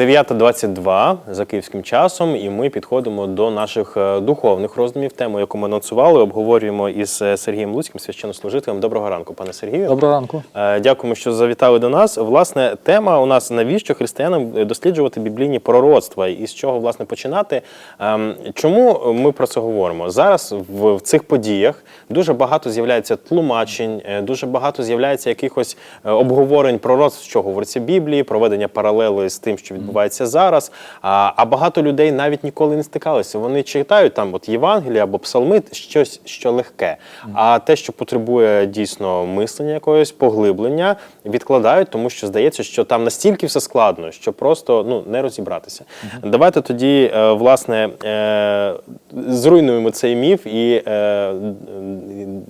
9.22 за київським часом, і ми підходимо до наших е, духовних роздумів. Тему, яку ми анонсували, обговорюємо із е, Сергієм Луцьким, священнослужителем. Доброго ранку, пане Сергію. Доброго ранку. Е, Дякуємо, що завітали до нас. Власне, тема у нас навіщо християнам досліджувати біблійні пророцтва і з чого власне починати. Ем, Чому ми про це говоримо? Зараз в, цих подіях дуже багато з'являється тлумачень, дуже багато з'являється якихось обговорень пророцтв, що говориться Біблії, проведення паралели з тим, що відбувається зараз. А, а багато людей навіть ніколи не стикалися. Вони читають там от Євангелія або псалми, щось що легке. А те, що потребує дійсно мислення якогось поглиблення, відкладають, тому що здається, що там настільки все складно, що просто ну не розібратися. Давайте тоді, е, власне, е, зруйнуємо цей міф і е,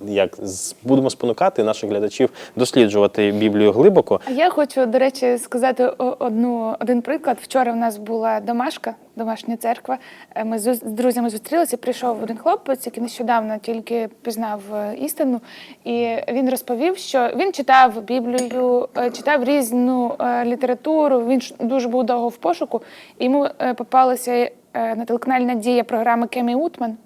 як будемо спонукати наших глядачів досліджувати Біблію глибоко. А я хочу, до речі, сказати одну один приклад. Вчора в нас була домашка, домашня церква. Е, Ми з друзями зустрілися. Прийшов один хлопець, який нещодавно тільки пізнав е, істину, і він розповів, що він читав Біблію, е, читав різну літературу. Він дуже був довго в пошуку, і йому попалися на телеканалі Надія програма Кемі Утман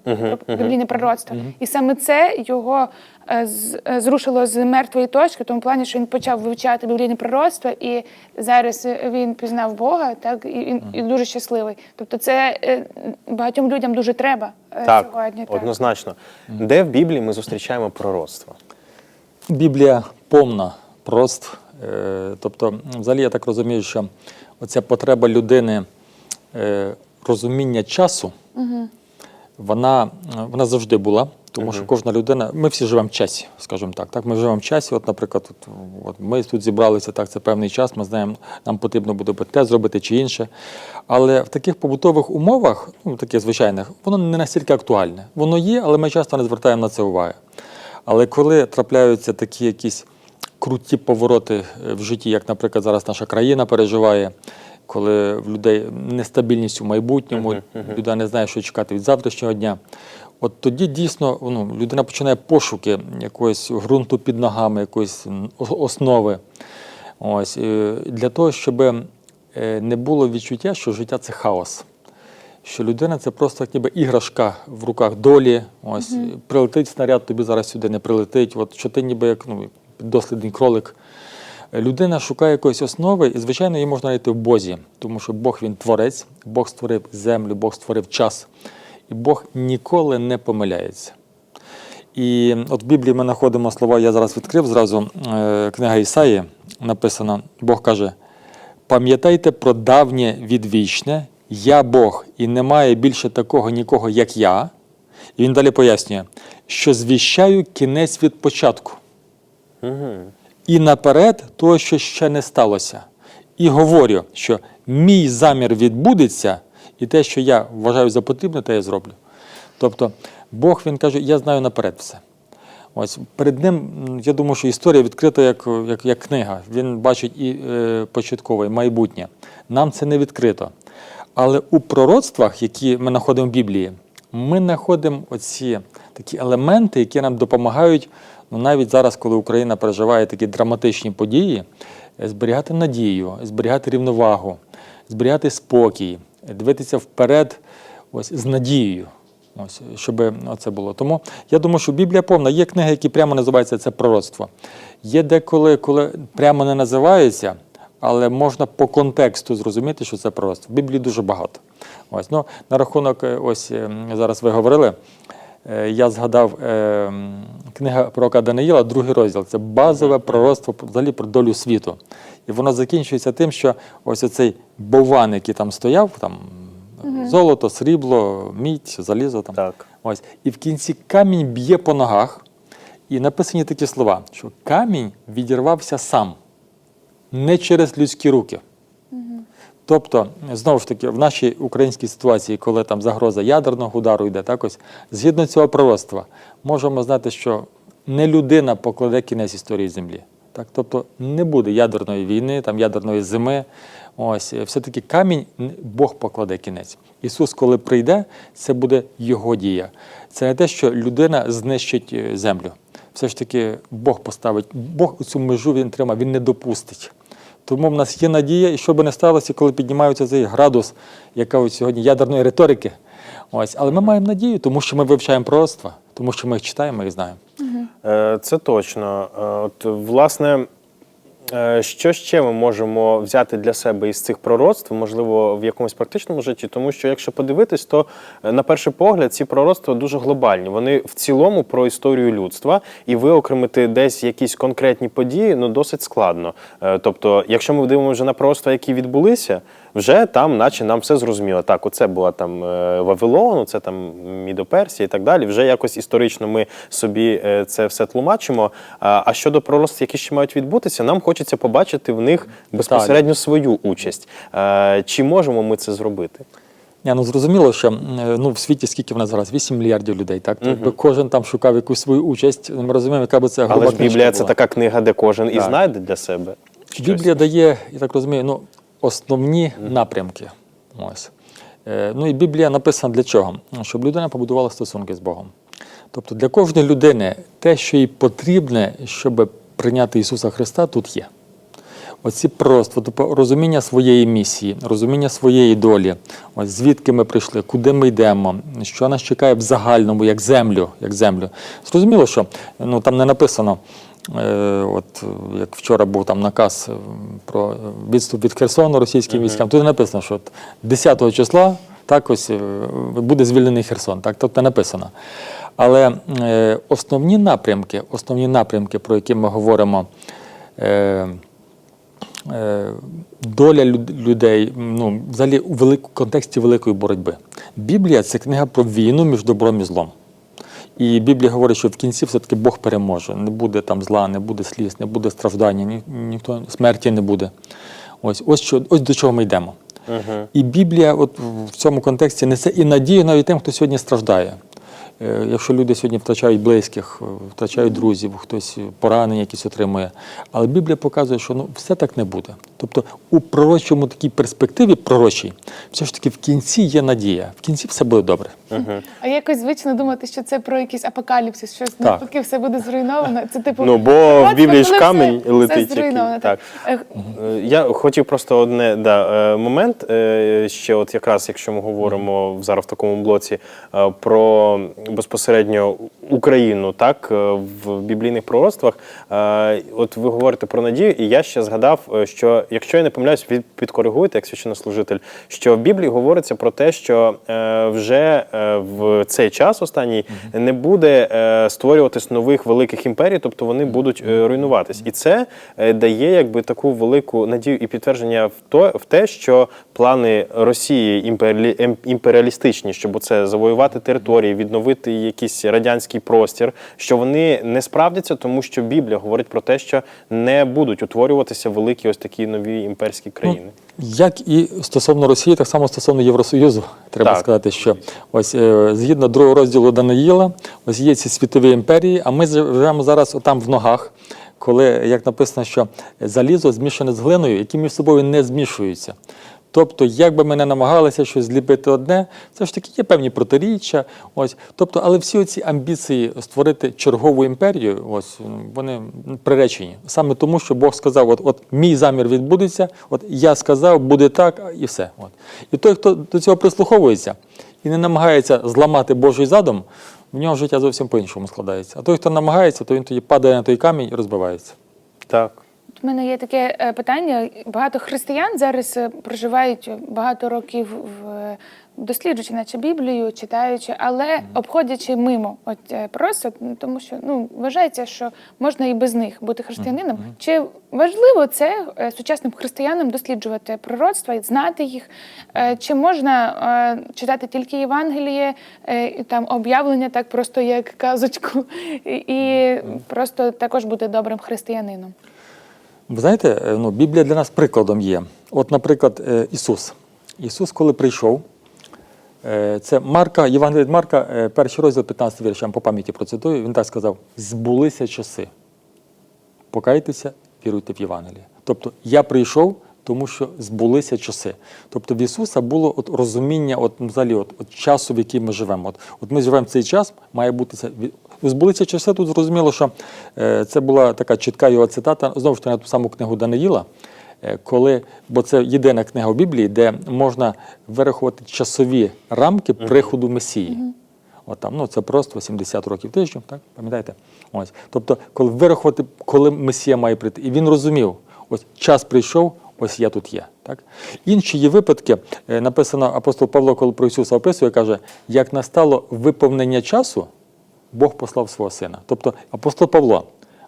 про біблійне пророцтво. І саме це його е, е, зрушило з мертвої точки, в тому плані, що він почав вивчати біблійне пророцтво, і зараз е, він пізнав Бога, так і він і дуже щасливий. Тобто, це е, багатьом людям дуже треба е, Так, сьогодні. Так. однозначно. Де в Біблії ми зустрічаємо пророцтво? Біблія повна пророцтв. Е, Тобто, взагалі, я так розумію, що оця потреба людини е, розуміння часу, вона, вона завжди була. Тому що кожна людина, ми всі живемо в часі, скажімо так. Так, ми живемо в часі. От, наприклад, от, от ми тут зібралися, так, це певний час. Ми знаємо, нам потрібно буде те зробити чи інше. Але в таких побутових умовах, ну таких звичайних, воно не настільки актуальне. Воно є, але ми часто не звертаємо на це уваги. Але коли трапляються такі якісь круті повороти е, в житті, як, наприклад, зараз наша країна переживає, коли в людей нестабільність у майбутньому, людина не знає, що чекати від завтрашнього дня. От тоді дійсно ну, людина починає пошуки якогось ґрунту під ногами, якоїсь основи. Ось, для того, щоб е, не було відчуття, що життя це хаос. Що людина це просто як ніби іграшка в руках долі. Ось прилетить снаряд, тобі зараз сюди не прилетить. От що ти ніби як ну, дослідний кролик. Людина шукає якоїсь основи, і, звичайно, її можна знайти в Бозі, тому що Бог він творець, Бог створив землю, Бог створив час, і Бог ніколи не помиляється. І от в Біблії ми знаходимо слова, я зараз відкрив зразу е, книга Ісаї, написано, Бог каже: пам'ятайте про давнє відвічне, я Бог, і немає більше такого нікого, як я. І він далі пояснює, що звіщаю кінець від початку. І наперед того, що ще не сталося. І говорю, що мій замір відбудеться, і те, що я вважаю за потрібне, те я зроблю. Тобто Бог він каже, я знаю наперед все. Ось перед ним, я думаю, що історія відкрита як, як, як книга. Він бачить і е, початкове, і майбутнє. Нам це не відкрито. Але у пророцтвах, які ми знаходимо в Біблії, ми знаходимо оці такі елементи, які нам допомагають, ну навіть зараз, коли Україна переживає такі драматичні події, е, зберігати надію, зберігати рівновагу, зберігати спокій, дивитися вперед ось, з надією. Ось, щоб це було. Тому я думаю, що Біблія повна. Є книги, які прямо називаються це пророцтво. Є деколи, коли прямо не називаються, але можна по контексту зрозуміти, що це пророцтво. В Біблії дуже багато. Ось, ну, на рахунок, е, ось е, зараз ви говорили. е, Я згадав е, книга пророка Даниїла, другий розділ. Це базове пророцтво взагалі про долю світу. І воно закінчується тим, що ось оцей бован, який там стояв, там золото, срібло, мідь, залізо. Там. Так. Ось. І в кінці камінь б'є по ногах. І написані такі слова, що камінь відірвався сам, не через людські руки. Тобто, знову ж таки, в нашій українській ситуації, коли там загроза ядерного удару йде, так ось, згідно цього пророцтва, можемо знати, що не людина покладе кінець історії землі. Так? Тобто не буде ядерної війни, там, ядерної зими. Ось, е, все-таки камінь Бог покладе кінець. Ісус, коли прийде, це буде Його дія. Це не те, що людина знищить е, землю. Все ж таки Бог поставить, Бог цю межу він тримає, він не допустить. Тому в нас є надія, і що би не сталося, коли піднімається цей градус, яка ось сьогодні ядерної риторики. Ось, але ми маємо надію, тому що ми вивчаємо пророцтва, тому що ми їх читаємо і знаємо. Е, Це точно. Е, От, власне, що ще ми можемо взяти для себе із цих пророцтв, можливо, в якомусь практичному житті? Тому що, якщо подивитись, то е, на перший погляд ці пророцтва дуже глобальні. Вони в цілому про історію людства, і виокремити десь якісь конкретні події ну досить складно. Е, Тобто, якщо ми дивимося вже на пророцтва, які відбулися, вже там, наче нам все зрозуміло. Так, оце була там е, Вавилон, це там Мідоперсія і так далі. Вже якось історично ми собі е, це все тлумачимо. А щодо пророцтв, які ще мають відбутися, нам хочеться побачити в них безпосередньо свою участь. Е, Чи можемо ми це зробити? Ні, ну зрозуміло, що ну, в світі скільки в нас зараз? 8 мільярдів людей. Так? То якби кожен там шукав якусь свою участь, ми розуміємо, яка би це груба Але ж Біблія це була. така книга, де кожен і знайде для себе. щось. Біблія дає, я так розумію, ну, основні напрямки. Ось. Е, ну і Біблія написана для чого? Щоб людина побудувала стосунки з Богом. Тобто для кожної людини те, що їй потрібне, щоб прийняти Ісуса Христа, тут є. Оці просто тобто, розуміння своєї місії, розуміння своєї долі, ось звідки ми прийшли, куди ми йдемо, що нас чекає в загальному, як землю. Як землю. Зрозуміло, що ну, там не написано, от як вчора був там наказ е, про відступ від Херсону російським військам, тут написано, що 10 числа так ось е, буде звільнений Херсон. Так, тобто написано. Але е, основні напрямки, основні напрямки, про які ми говоримо. Е, е, доля людей ну, взагалі у контексті великої боротьби. Біблія це книга про війну між добром і злом. І Біблія говорить, що в кінці все-таки Бог переможе. Не буде там зла, не буде сліз, не буде страждання, ні, ніхто смерті не буде. Ось, ось, що, ось до чого ми йдемо. І Біблія от в цьому контексті несе і надію навіть тим, хто сьогодні страждає. Е, Якщо люди сьогодні втрачають близьких, е, втрачають друзів, хтось поранення якісь отримує. Але Біблія показує, що ну, все так не буде. Тобто у пророчому такій перспективі пророчій, все ж таки в кінці є надія, в кінці все буде добре. А якось звично думати, що це про якийсь апокаліпсис, щось навпаки, все буде зруйновано. Це типу Ну, бо в Біблії ж камінь все- летить. Все зруйновано. який. Так. Так. Е, Я хотів просто одне да, момент. Ще, от якраз, якщо ми говоримо зараз в такому блоці про безпосередньо Україну, так е, в біблійних пророцтвах. е, От ви говорите про надію, і я ще згадав, е, що якщо я не помиляюсь, ви підкоригуєте як священнослужитель, що в Біблії говориться про те, що вже в цей час останній не буде створюватись нових великих імперій, тобто вони будуть руйнуватись. І це дає якби таку велику надію і підтвердження в то в те, що плани Росії імпері- імперіалістичні, щоб це завоювати території, відновити якийсь радянський простір, що вони не справдяться, тому що Біблія говорить про те, що не будуть утворюватися великі ось такі нові імперські країни. Як і стосовно Росії, так само стосовно Євросоюзу, треба Так. сказати, що ось е, згідно другого розділу Даниїла, ось є ці світові імперії, а ми живемо зараз там в ногах, коли, як написано, що залізо змішане з глиною, які між собою не змішуються. Тобто, як би ми не намагалися щось зліпити одне, все ж таки є певні протиріччя. Ось, тобто, але всі ці амбіції створити чергову імперію, ось вони приречені. Саме тому, що Бог сказав: от, от мій замір відбудеться, от я сказав, буде так, і все. От. І той, хто до цього прислуховується і не намагається зламати Божий задум, в нього життя зовсім по-іншому складається. А той, хто намагається, то він тоді падає на той камінь і розбивається. Так. У мене є таке е, питання. Багато християн зараз е, проживають багато років в е, досліджуючи, наче Біблію, читаючи, але обходячи мимо от просто, тому що ну вважається, що можна і без них бути християнином. Чи важливо це сучасним християнам досліджувати пророцтва і знати їх? Чи можна читати тільки Євангеліє, там об'явлення, так просто як казочку, і просто також бути добрим християнином? Ви знаєте, е, ну, Біблія для нас прикладом є. От, наприклад, е, Ісус. Ісус, коли прийшов, е, це Марка, Євангелія Марка, перший розділ 15 віршам по пам'яті процитую, він так сказав: збулися часи. Покайтеся, віруйте в Євангеліє. Тобто я прийшов, тому що збулися часи. Тобто в Ісуса було от розуміння от, ну, взагалі, от, от часу, в який ми живемо. От, от ми живемо цей час, має бути це. Від- Збулися часи, тут зрозуміло, що е, це була така чітка його цитата, знову ж таки, на ту саму книгу Даниїла. е, коли, бо це єдина книга в Біблії, де можна вирахувати часові рамки приходу Месії. От там, ну, це просто 70 років тиждень, так? Пам'ятаєте? Ось. Тобто, коли вирахувати, коли Месія має прийти. І він розумів, ось час прийшов, ось я тут є. Так? Інші є випадки, е, написано апостол Павло, коли про Ісуса описує, каже, як настало виповнення часу, Бог послав свого сина. Тобто апостол Павло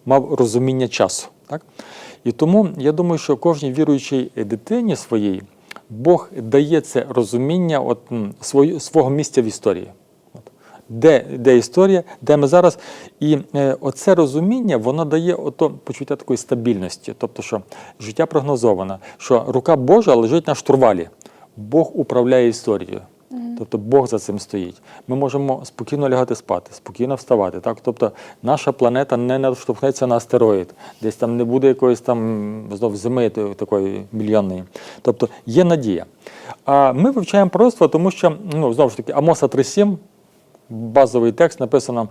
мав розуміння часу. Так? І тому я думаю, що кожній віруючій дитині своїй Бог дає це розуміння от, м, свою, свого місця в історії. Де, де історія, де ми зараз. І е, оце розуміння воно дає ото почуття такої стабільності, тобто, що життя прогнозоване, що рука Божа лежить на штурвалі. Бог управляє історією. Тобто Бог за цим стоїть. Ми можемо спокійно лягати спати, спокійно вставати. Так? Тобто наша планета не наштовхнеться на астероїд, десь там не буде якоїсь там знов зими такої мільйонної. Тобто є надія. А ми вивчаємо пророцтво, тому що ну, знову ж таки Амоса 3.7, базовий текст написано,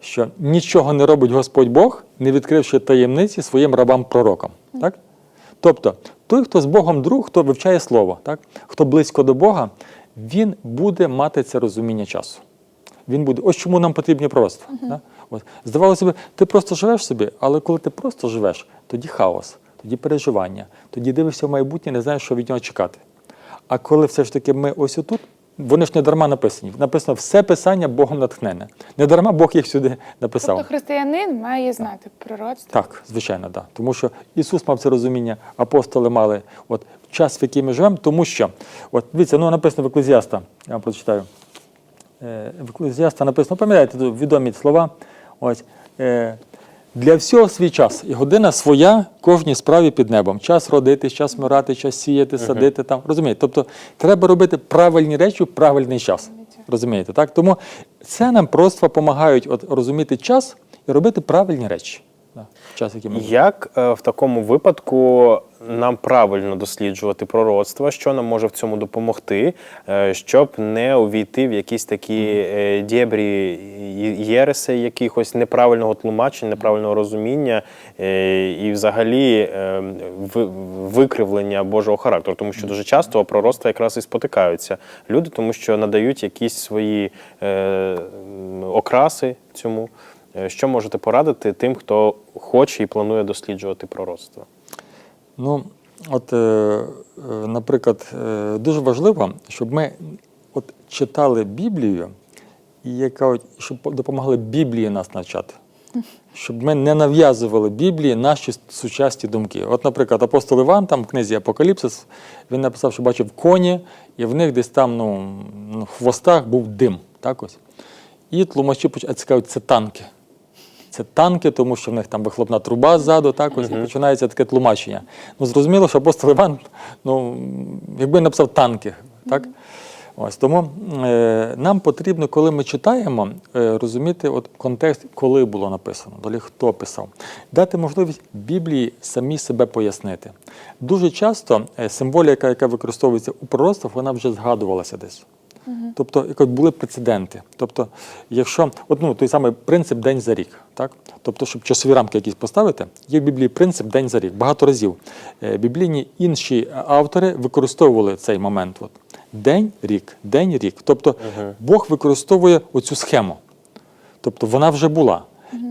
що нічого не робить Господь Бог, не відкривши таємниці своїм рабам-пророкам. Так? Тобто, той, хто з Богом друг, хто вивчає слово, так? хто близько до Бога, він буде мати це розуміння часу. Він буде. Ось чому нам потрібні пророцтва. Да? От. Здавалося б, ти просто живеш собі, але коли ти просто живеш, тоді хаос, тоді переживання, тоді дивишся в майбутнє, не знаєш, що від нього чекати. А коли все ж таки ми ось отут, вони ж не дарма написані. Написано все писання Богом натхнене. Не дарма Бог їх сюди написав. Тобто християнин має знати пророцтво. Так, звичайно, так. Да. Тому що Ісус мав це розуміння, апостоли мали от, час, в який ми живемо, тому що, от дивіться, ну написано в Еклезіаста, я вам прочитаю. Е, В Еклезіаста написано, пам'ятаєте відомі слова. Ось, е, для всього свій час і година своя кожній справі під небом. Час родити, час мирати, час сіяти, садити там. Розумієте? Тобто треба робити правильні речі в правильний час. Розумієте, так? Тому це нам просто допомагають от, розуміти час і робити правильні речі. Да, час, який ми. Як е, в такому випадку нам правильно досліджувати пророцтва, що нам може в цьому допомогти, е, щоб не увійти в якісь такі е, дєбрі єреси, якихось неправильного тлумачення, неправильного розуміння е, і взагалі викривлення Божого характеру, тому що дуже часто пророцтва якраз і спотикаються люди, тому що надають якісь свої окраси цьому. Що можете порадити тим, хто хоче і планує досліджувати пророцтво? Ну, от, е, е, наприклад, е, дуже важливо, щоб ми от, читали Біблію, і яка, щоб допомогли Біблії нас навчати. Щоб ми не нав'язували Біблії наші сучасні думки. От, наприклад, апостол Іван, там в книзі Апокаліпсис, він написав, що бачив коні, і в них десь там ну, в хвостах був дим. Так ось. І тлумачі поч- цікавить, це танки. Це танки, тому що в них там вихлопна труба ззаду, так ось і починається таке тлумачення. Ну, зрозуміло, що апостол Іван, ну, якби написав танки, так? Ось тому е, нам потрібно, коли ми читаємо, е, розуміти от контекст, коли було написано, далі хто писав, дати можливість Біблії самі себе пояснити. Дуже часто е, символіка, яка використовується у пророцтвах, вона вже згадувалася десь. Тобто, як були прецеденти. Тобто, якщо от, ну, той самий принцип день за рік, так? Тобто, щоб часові рамки якісь поставити, є в Біблії принцип день за рік. Багато разів е, біблійні інші автори використовували цей момент. От. День, рік, день, рік. Тобто Бог використовує оцю схему. Тобто вона вже була.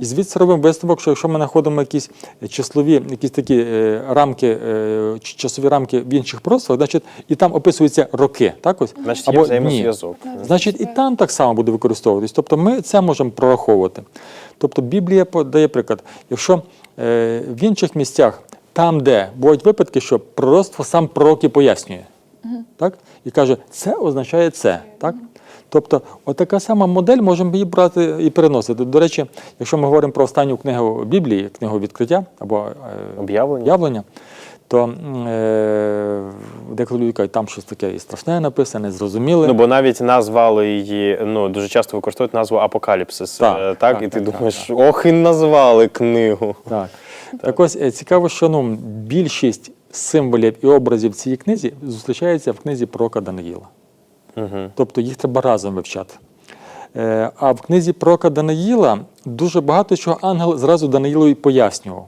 І звідси робимо висновок, що якщо ми знаходимо якісь числові, якісь такі е, рамки, е, часові рамки в інших пророцтвах, значить, і там описуються роки, так ось? Значить, є взаємозв'язок. Значить, і там так само буде використовуватись. Тобто ми це можемо прораховувати. Тобто Біблія подає приклад. Якщо е, в інших місцях, там, де бувають випадки, що пророцтво сам пророк і пояснює, так? і каже, це означає це. Так? Тобто, отака сама модель можемо її брати і переносити. До речі, якщо ми говоримо про останню книгу Біблії, книгу відкриття або е, Об'явлення? об'явлення, то е, деколи люди кажуть, там щось таке і страшне написане, зрозуміле. Ну, бо навіть назвали її, ну дуже часто використовують назву Апокаліпсис. Так, е, так, і ти так, думаєш, ох, і назвали книгу. Так. Так ось е, цікаво, що ну, більшість символів і образів в цій книзі зустрічається в книзі пророка Даниїла. Угу. Тобто їх треба разом вивчати. Е, А в книзі пророка Даниїла дуже багато чого ангел зразу Даниїлові пояснював.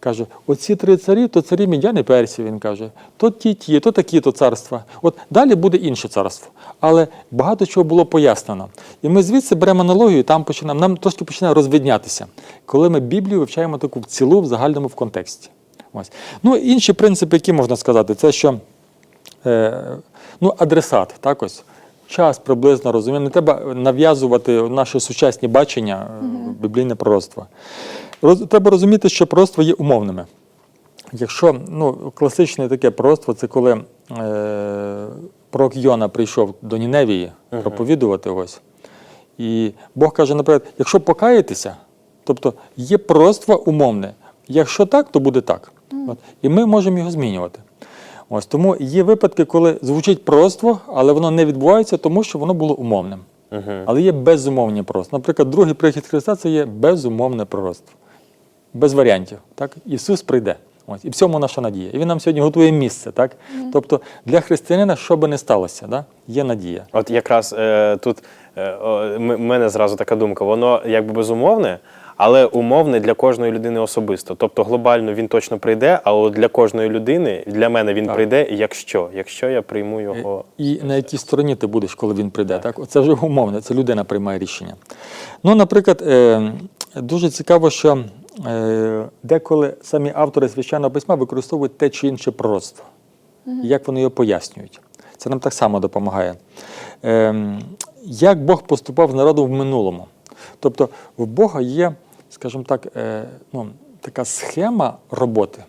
Каже, оці три царі, то царі Мідяни Персії, він каже, то ті, ті, то такі, то царства. От далі буде інше царство. Але багато чого було пояснено. І ми звідси беремо аналогію, там починаємо, нам трошки починає розвиднятися, коли ми Біблію вивчаємо таку в цілу, в загальному в контексті. Ось. Ну, інші принципи, які можна сказати, це що е, ну, адресат, так ось. Час приблизно розуміє. Не треба нав'язувати наше сучасні бачення е, біблійне пророцтва. Роз, треба розуміти, що пророцтва є умовними. Якщо ну, класичне таке пророцтво, це коли е, пророк Йона прийшов до Ніневії проповідувати ось. І Бог каже, наприклад, якщо покаєтеся, тобто є пророцтво умовне. Якщо так, то буде так. От. І ми можемо його змінювати. Ось тому є випадки, коли звучить пророцтво, але воно не відбувається, тому що воно було умовним. Але є безумовні пророцтва. Наприклад, другий прихід Христа це є безумовне пророцтво. Без варіантів. Так? Ісус прийде. Ось. І в цьому наша надія. І Він нам сьогодні готує місце. Так? Тобто для християнина, що би не сталося, да? є надія. От якраз е, тут е, о, мене зразу така думка, воно якби безумовне, але умовне для кожної людини особисто. Тобто глобально він точно прийде, а от для кожної людини, для мене він Так. прийде, якщо, якщо я прийму його. І на якій стороні ти будеш, коли він прийде. Так? Це вже умовне, це людина приймає рішення. Ну, наприклад, е, дуже цікаво, що е, деколи самі автори священного письма використовують те чи інше пророцтво. І Як вони його пояснюють. Це нам так само допомагає. Е, як Бог поступав з народом в минулому. Тобто в Бога є, скажімо так, е, ну, така схема роботи.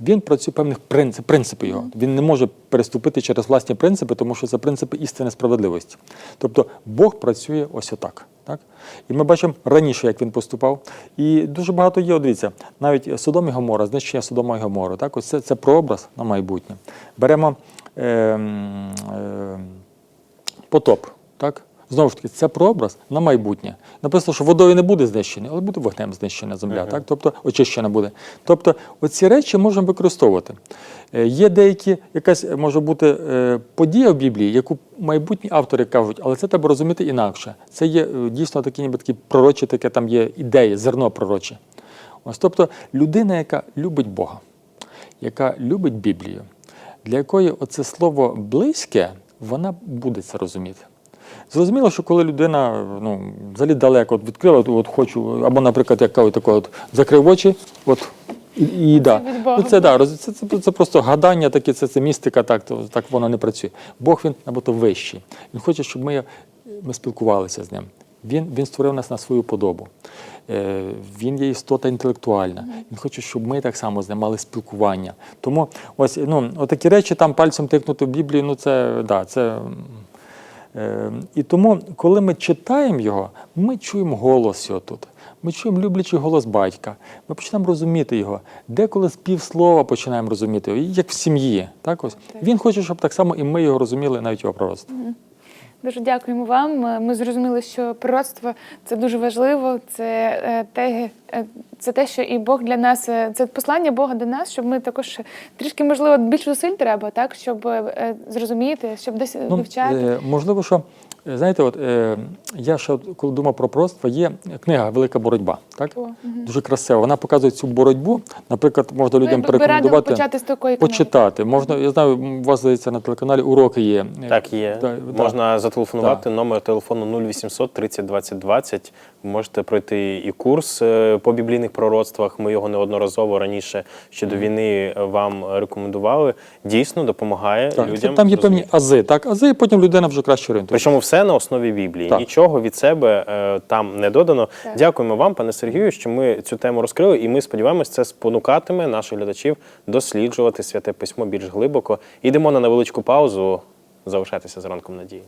Він працює певних принцип, принципи його. Він не може переступити через власні принципи, тому що це принципи істини справедливості. Тобто Бог працює ось отак. Так? І ми бачимо раніше, як він поступав. І дуже багато є, дивіться, навіть Содом і Гомора, знищення Содома і Гомори. Так? Ось це, це прообраз на майбутнє. Беремо е, е, потоп. Так? Знову ж таки, це прообраз на майбутнє. Написано, що водою не буде знищений, але буде вогнем знищена земля, так? тобто очищена буде. Тобто, оці речі можемо використовувати. Е, Є деякі, якась е, може бути е, подія в Біблії, яку майбутні автори кажуть, але це треба розуміти інакше. Це є дійсно такі, ніби такі пророчі, таке там є ідеї, зерно пророче. Ось, тобто людина, яка любить Бога, яка любить Біблію, для якої оце слово близьке, вона буде це розуміти. Зрозуміло, що коли людина ну, взагалі далеко от відкрила, от, от хочу, або, наприклад, як кажуть, такого, от, закрив очі, от, і, і да. Ну, це, да, роз- це, це, це просто гадання, таке, це, це містика, так, то, так воно не працює. Бог він набагато вищий. Він хоче, щоб ми, ми спілкувалися з ним. Він, він створив нас на свою подобу. Е, Він є істота інтелектуальна. Він хоче, щоб ми так само з ним мали спілкування. Тому ось ну, отакі речі там пальцем тикнути в Біблію, ну це да, це. М, Е, І тому, коли ми читаємо його, ми чуємо голос його тут. Ми чуємо люблячий голос батька. Ми починаємо розуміти його. Деколи з півслова починаємо розуміти його, як в сім'ї. Так ось він хоче, щоб так само і ми його розуміли, навіть його пророцтво. Дуже дякуємо вам. Ми зрозуміли, що пророцтво це дуже важливо. Це е, те, е, це те, що і Бог для нас, е, це послання Бога до нас, щоб ми також трішки, можливо, більше зусиль треба, так, щоб зрозуміти, щоб десь вивчати. е, можливо, що знаєте, от е, я ще коли думав про пророцтво, є книга Велика боротьба. Так? О, угу. Дуже красиво. Вона показує цю боротьбу. Наприклад, можна людям порекомендувати почати з такої книги. почитати. Можна, я знаю, у вас здається на телеканалі уроки є. Так, є. Та, можна Можна зателефонувати номер телефону 0800 30 20 20. Можете пройти і курс е, по біблійних пророцтвах. Ми його неодноразово раніше ще до війни е, вам рекомендували. Дійсно допомагає Так, людям. там є певні ази, так, ази, і потім людина вже краще орієнтується. Причому все на основі Біблії. Так. Нічого від себе е, там не додано. Так. Дякуємо вам, пане Сергію, що ми цю тему розкрили, і ми сподіваємось, це спонукатиме наших глядачів досліджувати святе письмо більш глибоко. Йдемо на невеличку паузу. Залишайтеся з ранком надії.